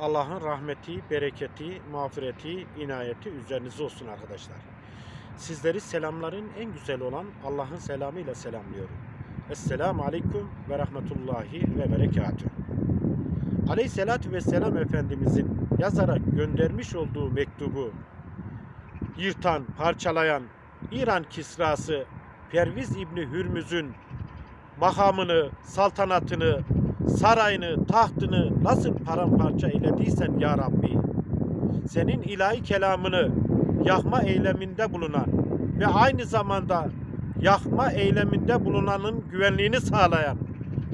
Allah'ın rahmeti, bereketi, mağfireti, inayeti üzerinize olsun arkadaşlar. Sizleri selamların en güzel olan Allah'ın selamıyla selamlıyorum. Esselamu Aleyküm ve Rahmetullahi ve Berekatühü. Aleyhisselatü Vesselam Efendimizin yazarak göndermiş olduğu mektubu yırtan, parçalayan İran Kisrası Perviz İbni Hürmüz'ün makamını, saltanatını, sarayını, tahtını nasıl paramparça eylediysen ya Rabbi, senin ilahi kelamını yakma eyleminde bulunan ve aynı zamanda yakma eyleminde bulunanın güvenliğini sağlayan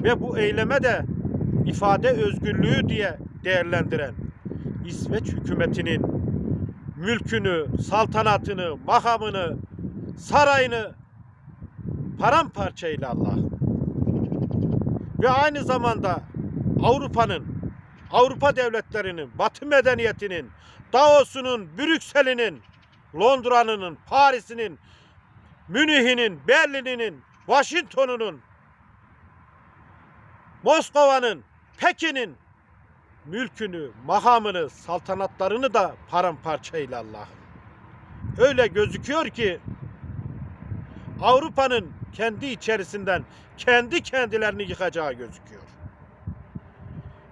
ve bu eyleme de ifade özgürlüğü diye değerlendiren İsveç hükümetinin mülkünü, saltanatını, makamını, sarayını paramparça eyle Allah ve aynı zamanda Avrupa'nın, Avrupa devletlerinin, Batı medeniyetinin, Davos'unun, Brüksel'inin, Londra'nın, Paris'inin, Münih'inin, Berlin'inin, Washington'unun, Moskova'nın, Pekin'in mülkünü, makamını, saltanatlarını da paramparça eyle Allah'ım. Öyle gözüküyor ki Avrupa'nın kendi içerisinden kendi kendilerini yıkacağı gözüküyor.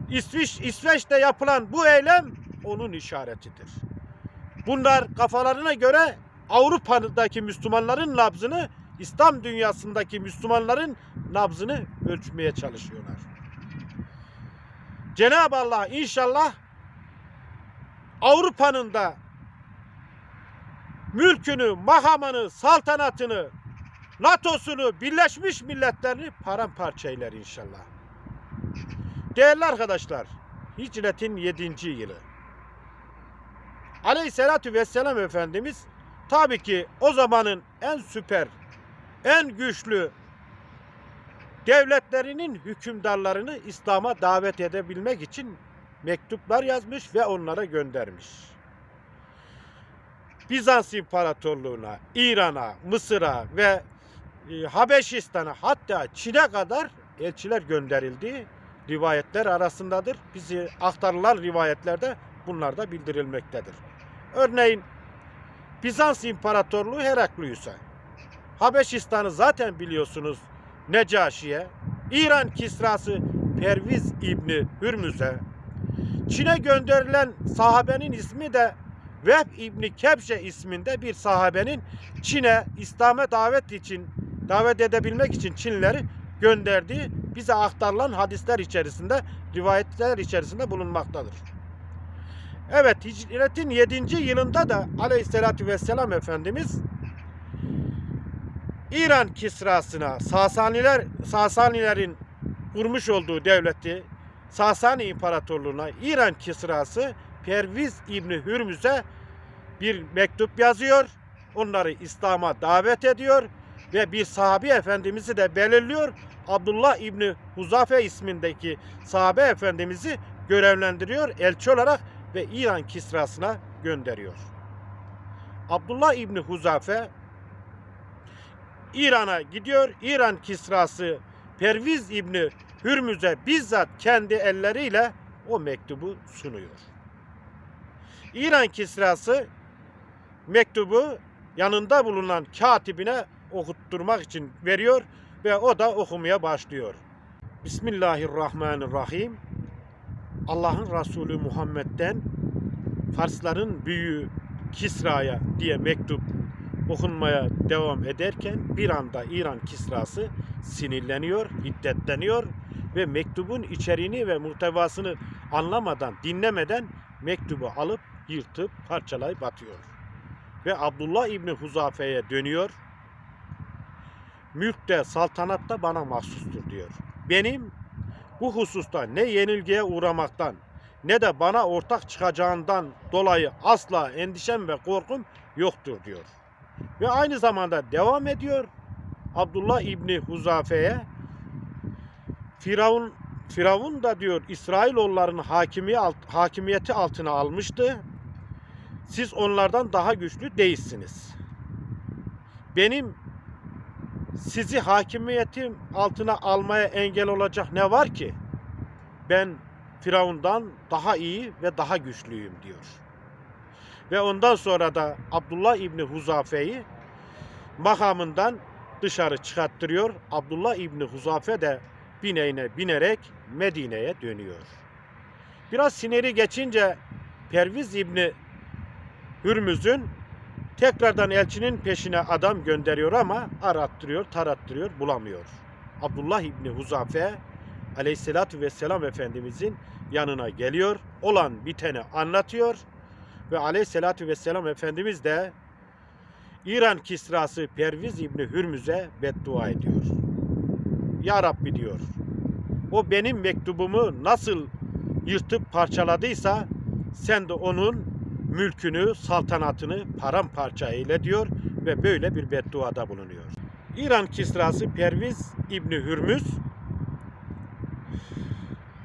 İsviç, İsveç'te yapılan bu eylem onun işaretidir. Bunlar kafalarına göre Avrupa'daki Müslümanların nabzını, İslam dünyasındaki Müslümanların nabzını ölçmeye çalışıyorlar. Cenab-ı Allah inşallah Avrupa'nın da mülkünü, makamını, saltanatını, NATO'sunu, Birleşmiş Milletlerini paramparça eyler inşallah. Değerli arkadaşlar, Hicretin 7. yılı. Aleyhisselatü Vesselam Efendimiz tabii ki o zamanın en süper, en güçlü devletlerinin hükümdarlarını İslam'a davet edebilmek için mektuplar yazmış ve onlara göndermiş. Bizans İmparatorluğu'na, İran'a, Mısır'a ve Habeşistan'a hatta Çin'e kadar elçiler gönderildiği rivayetler arasındadır. Bizi aktarılan rivayetlerde bunlar da bildirilmektedir. Örneğin Bizans İmparatorluğu Heraklius'a, Habeşistan'ı zaten biliyorsunuz Necaşi'ye, İran Kisrası Perviz İbni Hürmüz'e, Çin'e gönderilen sahabenin ismi de Vehb İbni Kebşe isminde bir sahabenin Çin'e İslam'a davet için davet edebilmek için Çinlileri gönderdiği bize aktarılan hadisler içerisinde, rivayetler içerisinde bulunmaktadır. Evet, hicretin 7. yılında da Aleyhisselatü Vesselam Efendimiz İran Kisrasına Sasaniler Sasanilerin kurmuş olduğu devleti Sasani İmparatorluğu'na İran Kisrası Perviz İbni Hürmüz'e bir mektup yazıyor. Onları İslam'a davet ediyor ve bir sahabi efendimizi de belirliyor. Abdullah İbni Huzafe ismindeki sahabe efendimizi görevlendiriyor elçi olarak ve İran Kisrasına gönderiyor. Abdullah İbni Huzafe İran'a gidiyor. İran Kisrası Perviz İbni Hürmüz'e bizzat kendi elleriyle o mektubu sunuyor. İran Kisrası mektubu yanında bulunan katibine okutturmak için veriyor ve o da okumaya başlıyor. Bismillahirrahmanirrahim. Allah'ın Resulü Muhammed'den Farsların büyüğü Kisra'ya diye mektup okunmaya devam ederken bir anda İran Kisrası sinirleniyor, hiddetleniyor ve mektubun içeriğini ve muhtevasını anlamadan, dinlemeden mektubu alıp yırtıp parçalayıp atıyor. Ve Abdullah İbni Huzafe'ye dönüyor. Mülk de saltanat da bana mahsustur diyor. Benim bu hususta ne yenilgiye uğramaktan ne de bana ortak çıkacağından dolayı asla endişem ve korkum yoktur diyor. Ve aynı zamanda devam ediyor. Abdullah İbni Huzafe'ye Firavun Firavun da diyor İsrailoğullarının hakimi, hakimiyeti altına almıştı. Siz onlardan daha güçlü değilsiniz. Benim sizi hakimiyetim altına almaya engel olacak ne var ki? Ben Firavundan daha iyi ve daha güçlüyüm diyor. Ve ondan sonra da Abdullah İbni Huzafe'yi makamından dışarı çıkarttırıyor. Abdullah İbni Huzafe de bineğine binerek Medine'ye dönüyor. Biraz siniri geçince Perviz İbni Hürmüz'ün tekrardan elçinin peşine adam gönderiyor ama arattırıyor, tarattırıyor, bulamıyor. Abdullah İbni Huzafe aleyhissalatü vesselam Efendimizin yanına geliyor. Olan biteni anlatıyor. Ve aleyhissalatü vesselam Efendimiz de İran kisrası Perviz İbni Hürmüz'e beddua ediyor. Ya Rabbi diyor. O benim mektubumu nasıl yırtıp parçaladıysa sen de onun mülkünü, saltanatını paramparça eyle diyor ve böyle bir bedduada bulunuyor. İran kisrası Perviz İbni Hürmüz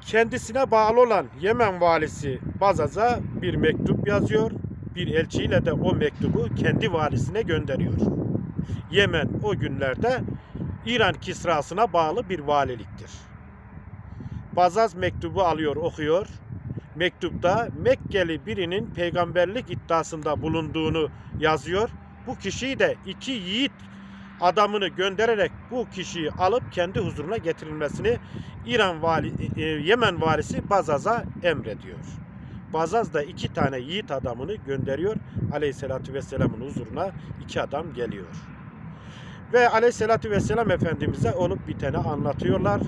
kendisine bağlı olan Yemen valisi Bazaz'a bir mektup yazıyor. Bir elçiyle de o mektubu kendi valisine gönderiyor. Yemen o günlerde İran kisrasına bağlı bir valiliktir. Bazaz mektubu alıyor, okuyor. Mektupta Mekkeli birinin peygamberlik iddiasında bulunduğunu yazıyor. Bu kişiyi de iki yiğit adamını göndererek bu kişiyi alıp kendi huzuruna getirilmesini İran vali, e, Yemen valisi Bazaz'a emrediyor. Bazaz da iki tane yiğit adamını gönderiyor. Aleyhissalatü vesselamın huzuruna iki adam geliyor. Ve aleyhissalatü vesselam Efendimiz'e olup biteni anlatıyorlar.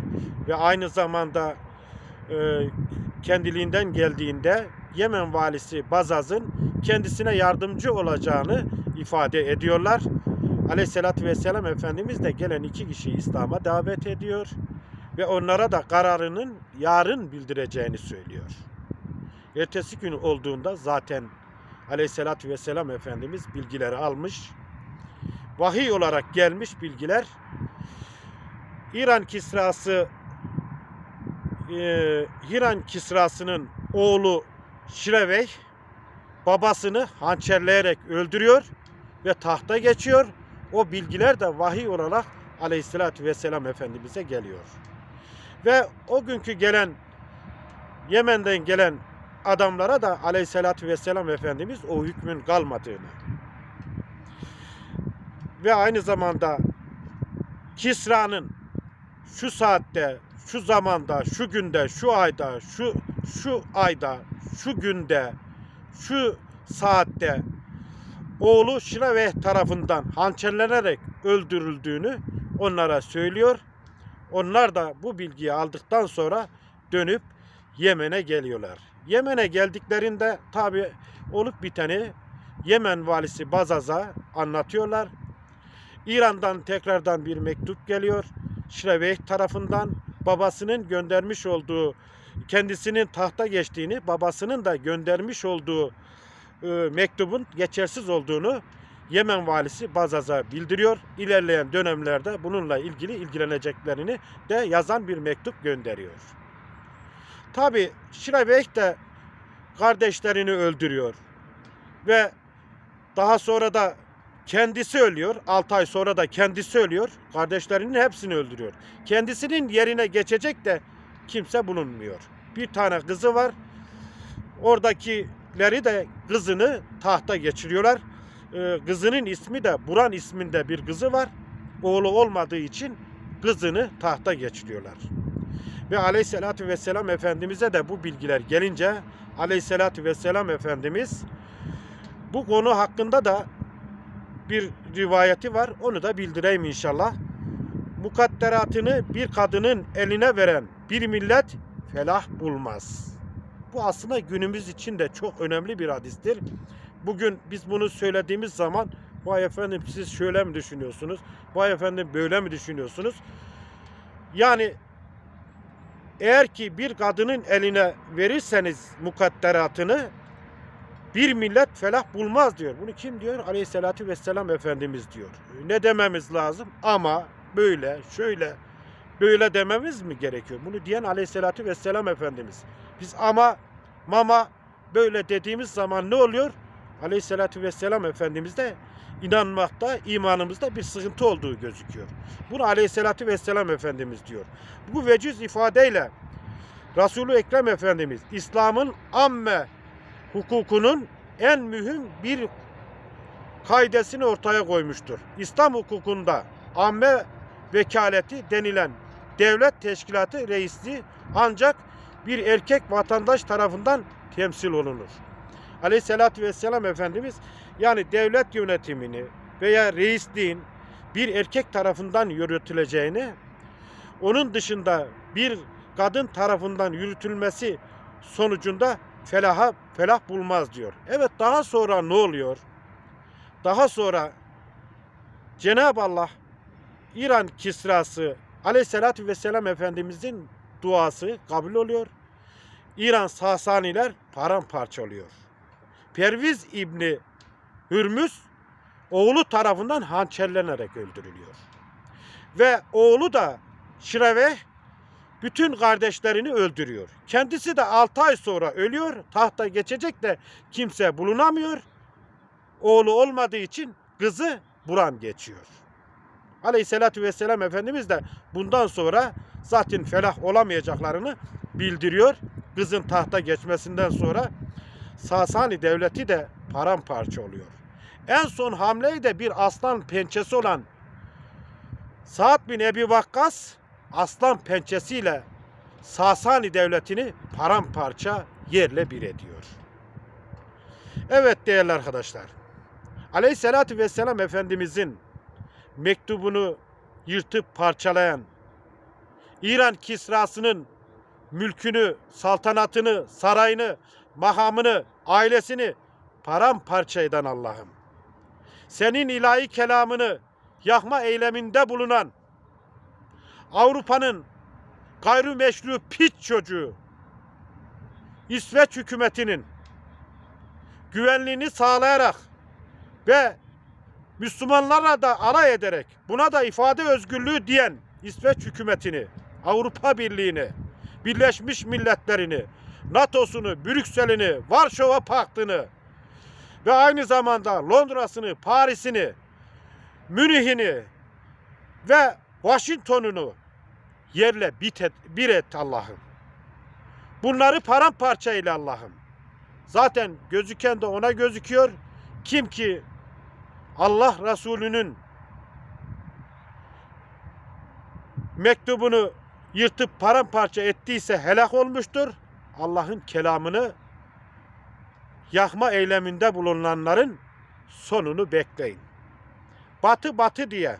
Ve aynı zamanda e, kendiliğinden geldiğinde Yemen valisi Bazaz'ın kendisine yardımcı olacağını ifade ediyorlar. Aleyhissalatü vesselam Efendimiz de gelen iki kişiyi İslam'a davet ediyor ve onlara da kararının yarın bildireceğini söylüyor. Ertesi gün olduğunda zaten Aleyhissalatü vesselam Efendimiz bilgileri almış. Vahiy olarak gelmiş bilgiler İran Kisrası e, İran Kisrası'nın oğlu Şirevey babasını hançerleyerek öldürüyor ve tahta geçiyor. O bilgiler de vahiy olarak Aleyhisselatü Vesselam Efendimiz'e geliyor. Ve o günkü gelen Yemen'den gelen adamlara da Aleyhisselatü Vesselam Efendimiz o hükmün kalmadığını ve aynı zamanda Kisra'nın şu saatte, şu zamanda, şu günde, şu ayda, şu şu ayda, şu günde, şu saatte oğlu Şiraveh tarafından hançerlenerek öldürüldüğünü onlara söylüyor. Onlar da bu bilgiyi aldıktan sonra dönüp Yemen'e geliyorlar. Yemen'e geldiklerinde tabi olup biteni Yemen valisi Bazaz'a anlatıyorlar. İran'dan tekrardan bir mektup geliyor. Şireveh tarafından babasının göndermiş olduğu kendisinin tahta geçtiğini, babasının da göndermiş olduğu e, mektubun geçersiz olduğunu Yemen valisi Bazaz'a bildiriyor. İlerleyen dönemlerde bununla ilgili ilgileneceklerini de yazan bir mektup gönderiyor. Tabi Şireveh de kardeşlerini öldürüyor. Ve daha sonra da kendisi ölüyor. 6 ay sonra da kendisi ölüyor. Kardeşlerinin hepsini öldürüyor. Kendisinin yerine geçecek de kimse bulunmuyor. Bir tane kızı var. Oradakileri de kızını tahta geçiriyorlar. Ee, kızının ismi de Buran isminde bir kızı var. Oğlu olmadığı için kızını tahta geçiriyorlar. Ve aleyhissalatü vesselam Efendimiz'e de bu bilgiler gelince aleyhissalatü vesselam Efendimiz bu konu hakkında da bir rivayeti var. Onu da bildireyim inşallah. Mukadderatını bir kadının eline veren bir millet felah bulmaz. Bu aslında günümüz için de çok önemli bir hadistir. Bugün biz bunu söylediğimiz zaman vay efendim siz şöyle mi düşünüyorsunuz? Vay efendim böyle mi düşünüyorsunuz? Yani eğer ki bir kadının eline verirseniz mukadderatını bir millet felah bulmaz diyor. Bunu kim diyor? Aleyhissalatü vesselam Efendimiz diyor. Ne dememiz lazım? Ama böyle, şöyle, böyle dememiz mi gerekiyor? Bunu diyen Aleyhissalatü vesselam Efendimiz. Biz ama, mama böyle dediğimiz zaman ne oluyor? Aleyhissalatü vesselam Efendimiz de inanmakta, imanımızda bir sıkıntı olduğu gözüküyor. Bunu Aleyhissalatü vesselam Efendimiz diyor. Bu veciz ifadeyle Resulü Ekrem Efendimiz İslam'ın amme hukukunun en mühim bir kaidesini ortaya koymuştur. İslam hukukunda amme vekaleti denilen devlet teşkilatı reisliği ancak bir erkek vatandaş tarafından temsil olunur. Aleyhissalatü vesselam Efendimiz yani devlet yönetimini veya reisliğin bir erkek tarafından yürütüleceğini, onun dışında bir kadın tarafından yürütülmesi sonucunda felaha felah bulmaz diyor. Evet daha sonra ne oluyor? Daha sonra Cenab-ı Allah İran Kisrası Aleyhisselatü Vesselam Efendimizin duası kabul oluyor. İran Sasaniler paramparça oluyor. Perviz İbni Hürmüz oğlu tarafından hançerlenerek öldürülüyor. Ve oğlu da Şireveh bütün kardeşlerini öldürüyor. Kendisi de 6 ay sonra ölüyor. Tahta geçecek de kimse bulunamıyor. Oğlu olmadığı için kızı Buran geçiyor. Aleyhissalatü vesselam Efendimiz de bundan sonra zaten felah olamayacaklarını bildiriyor. Kızın tahta geçmesinden sonra Sasani devleti de paramparça oluyor. En son hamleyi de bir aslan pençesi olan Sa'd bin Ebi Vakkas aslan pençesiyle Sasani devletini paramparça yerle bir ediyor. Evet değerli arkadaşlar. Aleyhissalatü vesselam Efendimizin mektubunu yırtıp parçalayan İran Kisrası'nın mülkünü, saltanatını, sarayını, mahamını, ailesini paramparça eden Allah'ım. Senin ilahi kelamını yakma eyleminde bulunan Avrupa'nın gayrimeşru piç çocuğu İsveç hükümetinin güvenliğini sağlayarak ve Müslümanlarla da alay ederek buna da ifade özgürlüğü diyen İsveç hükümetini, Avrupa Birliği'ni, Birleşmiş Milletler'ini, NATO'sunu, Brüksel'ini, Varşova Paktı'nı ve aynı zamanda Londra'sını, Paris'ini, Münih'ini ve Washington'unu yerle bit et, bir et Allah'ım. Bunları paramparça eyle Allah'ım. Zaten gözüken de ona gözüküyor. Kim ki Allah Resulü'nün mektubunu yırtıp paramparça ettiyse helak olmuştur. Allah'ın kelamını yakma eyleminde bulunanların sonunu bekleyin. Batı batı diye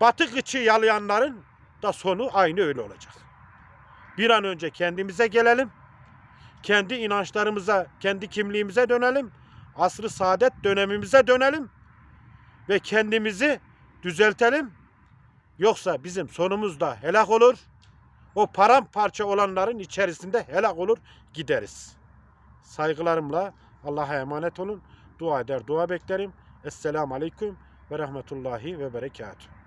batı kıçı yalayanların da sonu aynı öyle olacak. Bir an önce kendimize gelelim. Kendi inançlarımıza, kendi kimliğimize dönelim. Asr-ı saadet dönemimize dönelim ve kendimizi düzeltelim. Yoksa bizim sonumuz da helak olur. O paramparça olanların içerisinde helak olur gideriz. Saygılarımla Allah'a emanet olun. Dua eder, dua beklerim. Esselamu Aleyküm ve Rahmetullahi ve Berekatuhu.